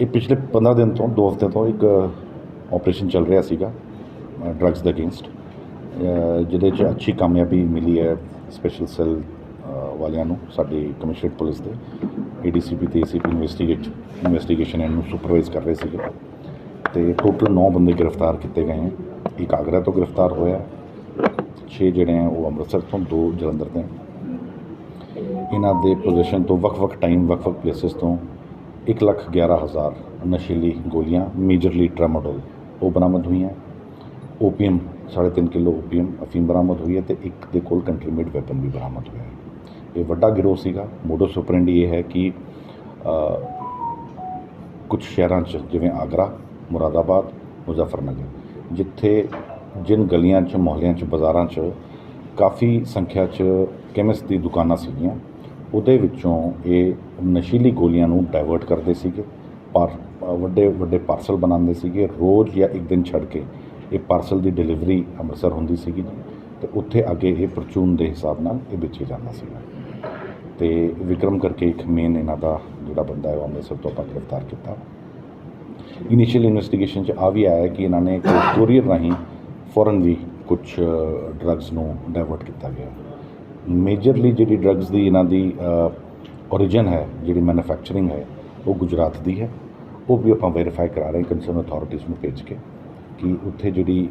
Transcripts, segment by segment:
ਇਹ ਪਿਛਲੇ 15 ਦਿਨ ਤੋਂ 2 ਹਫ਼ਤੇ ਤੋਂ ਇੱਕ ਆਪਰੇਸ਼ਨ ਚੱਲ ਰਿਹਾ ਸੀਗਾ ਡਰੱਗਸ ਦੇ ਅਗੇਂਸਟ ਜਿਹਦੇ 'ਚ ਅੱਛੀ ਕਾਮਯਾਬੀ ਮਿਲੀ ਹੈ ਸਪੈਸ਼ਲ ਸੈੱਲ ਵਾਲਿਆਂ ਨੂੰ, ਸਾਡੀ ਕਮਿਸ਼ਨਰੇਟ ਪੁਲਿਸ ਦੇ ਏਡੀਸੀਪੀ ਤੇ ਏਸੀਪੀ ਇਨਵੈਸਟੀਗੇਟ ਇਨਵੈਸਟੀਗੇਸ਼ਨ ਇਹਨੂੰ ਸੁਪਰਵਾਈਜ਼ ਕਰ ਰਹੇ ਸੀਗੇ। ਤੇ ਟੋਟਲ 9 ਬੰਦੇ ਗ੍ਰਿਫਤਾਰ ਕੀਤੇ ਗਏ ਹੈ, ਇੱਕ ਆਗਰਾ ਤੋਂ ਗ੍ਰਿਫਤਾਰ ਹੋਇਆ 6 ਜਿਹੜੇ ਹੈ ਉਹ ਅੰਮ੍ਰਿਤਸਰ ਤੋਂ, ਦੋ ਜਲੰਧਰ ਦੇ। ਇਹਨਾਂ ਦੇ ਪੋਜੀਸ਼ਨ ਤੋਂ ਵੱਖ-ਵੱਖ ਟਾਈਮ ਵੱਖ-ਵੱਖ ਪਲੇਸਿਸ ਤੋਂ ਇੱਕ ਲੱਖ ਗਿਆਰਾਂ ਹਜ਼ਾਰ ਨਸ਼ੀਲੀ ਗੋਲੀਆਂ ਮੇਜਰਲੀ ਟ੍ਰਾਮਾਡੋਲ ਉਹ ਬਰਾਮਦ ਹੋਈਆਂ। ਓਪੀਐਮ 3.5 ਕਿਲੋ ਓਪੀਐਮ ਅਫੀਮ ਬਰਾਮਦ ਹੋਈ ਹੈ ਤੇ ਇੱਕ ਦੇ ਕੋਲ ਕੰਟਰੀ ਵੈਪਨ ਵੀ ਬਰਾਮਦ ਹੋਇਆ ਹੈ। ਇਹ ਵੱਡਾ ਗਿਰੋਹ ਸੀਗਾ। ਮੋਡਸ ਆਪਰੈਂਡੀ ਇਹ ਹੈ ਕਿ ਕੁਝ ਸ਼ਹਿਰਾਂ 'ਚ, ਜਿਵੇਂ ਆਗਰਾ, ਮੁਰਾਦਾਬਾਦ, ਮੁਜ਼ਫਰਨਗਰ, ਜਿੱਥੇ ਜਿਨ ਗਲੀਆਂ 'ਚ, ਮੁਹੱਲਿਆਂ 'ਚ, ਬਾਜ਼ਾਰਾਂ 'ਚ ਕਾਫੀ ਸੰਖਿਆ 'ਚ ਕੈਮਿਸਟ ਦੀ ਦੁਕਾਨਾਂ ਸੀਗੀਆਂ। ਉਹਦੇ ਵਿੱਚੋਂ ਇਹ ਨਸ਼ੀਲੀ ਗੋਲੀਆਂ ਨੂੰ ਡਾਇਵਰਟ ਕਰਦੇ ਸੀਗੇ, ਪਰ ਵੱਡੇ ਵੱਡੇ ਪਾਰਸਲ ਬਣਾਉਂਦੇ ਸੀਗੇ, ਰੋਜ਼ ਜਾਂ ਇੱਕ ਦਿਨ ਛੱਡ ਕੇ ਇਹ ਪਾਰਸਲ ਦੀ ਡਿਲੀਵਰੀ ਅੰਮ੍ਰਿਤਸਰ ਹੁੰਦੀ ਸੀਗੀ ਜੀ, ਤੇ ਉੱਥੇ ਅੱਗੇ ਇਹ ਪਰਚੂਨ ਦੇ ਹਿਸਾਬ ਨਾਲ ਇਹ ਵੇਚੇ ਜਾਂਦਾ ਸੀਗਾ। ਤੇ ਵਿਕਰਮ ਕਰਕੇ ਇੱਕ ਮੇਨ ਇਹਨਾਂ ਦਾ ਜਿਹੜਾ ਬੰਦਾ ਹੈ, ਉਹ ਅੰਮ੍ਰਿਤਸਰ ਤੋਂ ਆਪਾਂ ਗ੍ਰਿਫਤਾਰ ਕੀਤਾ। ਇਨੀਸ਼ੀਅਲ ਇਨਵੈਸਟੀਗੇਸ਼ਨ 'ਚ ਆ ਵੀ ਆਇਆ ਕਿ ਇਹਨਾਂ ਨੇ ਕੋਰੀਅਰ ਰਾਹੀਂ ਫੋਰਨ ਵੀ ਕੁਝ ਡਰੱਗਸ ਨੂੰ ਡਾਇਵਰਟ ਕੀਤਾ ਗਿਆ। ਮੇਜਰਲੀ ਜਿਹੜੀ ਡਰੱਗਸ ਦੀ ਇਹਨਾਂ ਦੀ origin ਹੈ, ਜਿਹੜੀ ਮੈਨੂਫੈਕਚਰਿੰਗ ਹੈ, ਉਹ ਗੁਜਰਾਤ ਦੀ ਹੈ। ਉਹ ਵੀ ਆਪਾਂ ਵੈਰੀਫਾਈ ਕਰਾ ਰਹੇ ਕੰਸਰਨ ਅਥਾਰਟੀਜ਼ ਨੂੰ ਭੇਜ ਕੇ ਕਿ ਉੱਥੇ ਜਿਹੜੀ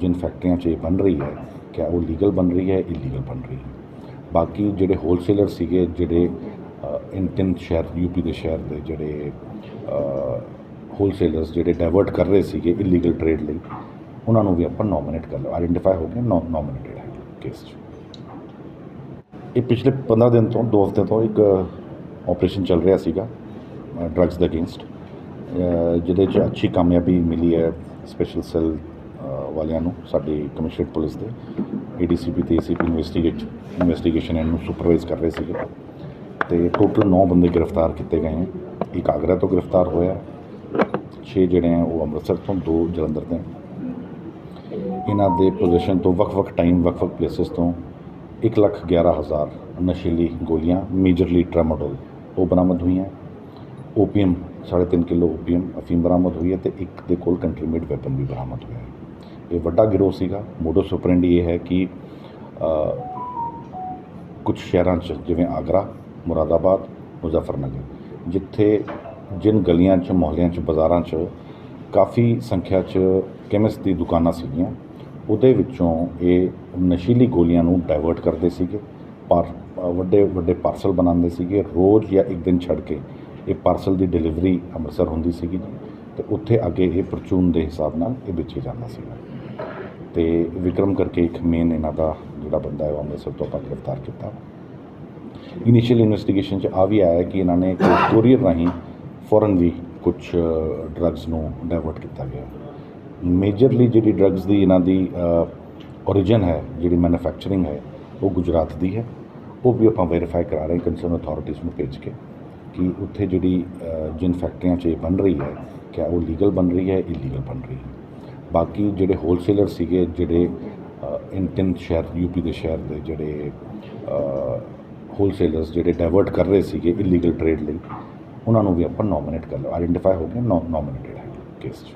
ਜਿਨ ਫੈਕਟਰੀਆਂ 'ਚ ਇਹ ਬਣ ਰਹੀ ਹੈ, ਕਿਆ ਉਹ ਲੀਗਲ ਬਣ ਰਹੀ ਹੈ ਇਲੀਗਲ ਬਣ ਰਹੀ ਹੈ। ਬਾਕੀ ਜਿਹੜੇ ਹੋਲਸੇਲਰ ਸੀਗੇ, ਜਿਹੜੇ ਇਨ ਤਿੰਨ ਸ਼ਹਿਰ ਯੂਪੀ ਦੇ ਸ਼ਹਿਰ ਦੇ ਜਿਹੜੇ ਹੋਲਸੇਲਰਸ ਜਿਹੜੇ ਡਾਇਵਰਟ ਕਰ ਰਹੇ ਸੀਗੇ ਇਲੀਗਲ ਟ੍ਰੇਡ ਲਈ, ਉਹਨਾਂ ਨੂੰ ਵੀ ਆਪਾਂ ਨੋਮੀਨੇਟ ਕਰ ਲਿਆ ਆਇਡੈਂਟੀਫਾਈ ਹੋ ਗਏ ਨੋਮੀਨੇਟਡ ਹੈ ਕੇਸ 'ਚ। ਇਹ ਪਿਛਲੇ 15 ਦਿਨ ਤੋਂ 2 ਹਫ਼ਤੇ ਤੋਂ ਇੱਕ ਆਪਰੇਸ਼ਨ ਚੱਲ ਰਿਹਾ ਸੀਗਾ ਡਰੱਗਸ ਦੇ ਅਗੇਂਸਟ ਜਿਹਦੇ 'ਚ ਅੱਛੀ ਕਾਮਯਾਬੀ ਮਿਲੀ ਹੈ ਸਪੈਸ਼ਲ ਸੈੱਲ ਵਾਲਿਆਂ ਨੂੰ, ਸਾਡੀ ਕਮਿਸ਼ਨਰੇਟ ਪੁਲਿਸ ਦੇ ਏਡੀਸੀਪੀ ਤੇ ਏਸੀਪੀ ਇਨਵੈਸਟੀਗੇਟ ਇਨਵੈਸਟੀਗੇਸ਼ਨ ਇਹਨੂੰ ਸੁਪਰਵਾਈਜ਼ ਕਰ ਰਹੇ ਸੀਗੇ। ਤੇ ਟੋਟਲ 9 ਬੰਦੇ ਗ੍ਰਿਫਤਾਰ ਕੀਤੇ ਗਏ ਹੈ, ਇੱਕ ਆਗਰਾ ਤੋਂ ਗ੍ਰਿਫਤਾਰ ਹੋਇਆ 6 ਜਿਹੜੇ ਹੈ ਉਹ ਅੰਮ੍ਰਿਤਸਰ ਤੋਂ, ਦੋ ਜਲੰਧਰ ਦੇ। ਇਹਨਾਂ ਦੇ ਪੋਜੀਸ਼ਨ ਤੋਂ ਵੱਖ-ਵੱਖ ਟਾਈਮ ਵੱਖ-ਵੱਖ ਪਲੇਸਿਸ ਤੋਂ ਇੱਕ ਲੱਖ ਗਿਆਰਾਂ ਹਜ਼ਾਰ ਨਸ਼ੀਲੀ ਗੋਲੀਆਂ ਮੇਜਰਲੀ ਟ੍ਰਾਮਾਡੋਲ ਉਹ ਬਰਾਮਦ ਹੋਈਆਂ। ਓਪੀਐਮ 3.5 ਕਿਲੋ ਓਪੀਐਮ ਅਫੀਮ ਬਰਾਮਦ ਹੋਈ ਹੈ ਤੇ ਇੱਕ ਦੇ ਕੋਲ ਕੰਟਰੀਮੇਡ ਵੈਪਨ ਵੀ ਬਰਾਮਦ ਹੋਇਆ ਹੈ। ਇਹ ਵੱਡਾ ਗਿਰੋਹ ਸੀਗਾ। ਮੋਡਸ ਆਪਰੈਂਡੀ ਇਹ ਹੈ ਕਿ ਕੁਝ ਸ਼ਹਿਰਾਂ 'ਚ ਜਿਵੇਂ ਆਗਰਾ, ਮੁਰਾਦਾਬਾਦ, ਮੁਜ਼ਫਰਨਗਰ, ਜਿੱਥੇ ਜਿਨ ਗਲੀਆਂ 'ਚ, ਮੁਹੱਲਿਆਂ 'ਚ, ਬਾਜ਼ਾਰਾਂ 'ਚ ਕਾਫੀ ਸੰਖਿਆ 'ਚ ਕੈਮਿਸਟ ਦੀ ਦੁਕਾਨਾਂ ਸੀਗੀਆਂ। ਉਹਦੇ ਵਿੱਚੋਂ ਇਹ ਨਸ਼ੀਲੀ ਗੋਲੀਆਂ ਨੂੰ ਡਾਇਵਰਟ ਕਰਦੇ ਸੀਗੇ, ਪਰ ਵੱਡੇ ਵੱਡੇ ਪਾਰਸਲ ਬਣਾਉਂਦੇ ਸੀਗੇ। ਰੋਜ਼ ਜਾਂ ਇੱਕ ਦਿਨ ਛੱਡ ਕੇ ਇਹ ਪਾਰਸਲ ਦੀ ਡਿਲੀਵਰੀ ਅੰਮ੍ਰਿਤਸਰ ਹੁੰਦੀ ਸੀਗੀ ਜੀ। ਤੇ ਉੱਥੇ ਅੱਗੇ ਇਹ ਪਰਚੂਨ ਦੇ ਹਿਸਾਬ ਨਾਲ ਇਹ ਵੇਚੇ ਜਾਂਦਾ ਸੀਗਾ। ਤੇ ਵਿਕਰਮ ਕਰਕੇ ਇੱਕ ਮੇਨ ਇਹਨਾਂ ਦਾ ਜਿਹੜਾ ਬੰਦਾ ਹੈ ਉਹ ਅੰਮ੍ਰਿਤਸਰ ਤੋਂ ਆਪਾਂ ਗ੍ਰਿਫਤਾਰ ਕੀਤਾ। ਇਨੀਸ਼ੀਅਲ ਇਨਵੈਸਟੀਗੇਸ਼ਨ 'ਚ ਆ ਵੀ ਆਇਆ ਕਿ ਇਹਨਾਂ ਨੇ ਕੋਰੀਅਰ ਰਾਹੀਂ ਫੋਰਨ ਵੀ ਕੁਝ ਡਰੱਗਸ ਨੂੰ ਡਾਇਵਰਟ ਕੀਤਾ ਗਿਆ। ਮੇਜਰਲੀ ਜਿਹੜੀ ਡਰੱਗਸ ਦੀ ਇਹਨਾਂ ਦੀ origin ਹੈ, ਜਿਹੜੀ ਮੈਨੂਫੈਕਚਰਿੰਗ ਹੈ, ਉਹ ਗੁਜਰਾਤ ਦੀ ਹੈ। ਉਹ ਵੀ ਆਪਾਂ ਵੈਰੀਫਾਈ ਕਰਾ ਰਹੇ ਕੰਸਰਨ ਅਥਾਰਟੀਜ਼ ਨੂੰ ਭੇਜ ਕੇ ਕਿ ਉੱਥੇ ਜਿਹੜੀ ਜਿਨ ਫੈਕਟਰੀਆਂ 'ਚ ਇਹ ਬਣ ਰਹੀ ਹੈ, ਕਿਆ ਉਹ ਲੀਗਲ ਬਣ ਰਹੀ ਹੈ ਇਲੀਗਲ ਬਣ ਰਹੀ ਹੈ। ਬਾਕੀ ਜਿਹੜੇ ਹੋਲਸੇਲਰ ਸੀਗੇ, ਜਿਹੜੇ ਇਨ ਤਿੰਨ ਸ਼ਹਿਰ ਯੂਪੀ ਦੇ ਸ਼ਹਿਰ ਦੇ ਜਿਹੜੇ ਹੋਲਸੇਲਰਸ ਜਿਹੜੇ ਡਾਇਵਰਟ ਕਰ ਰਹੇ ਸੀਗੇ ਇਲੀਗਲ ਟ੍ਰੇਡ ਲਈ, ਉਹਨਾਂ ਨੂੰ ਵੀ ਆਪਾਂ ਨੋਮੀਨੇਟ ਕਰ ਲਓ। ਆਇਡੈਂਟੀਫਾਈ ਹੋ ਗਏ ਨੋਮੀਨੇਟਡ ਹੈ ਕੇਸ 'ਚ।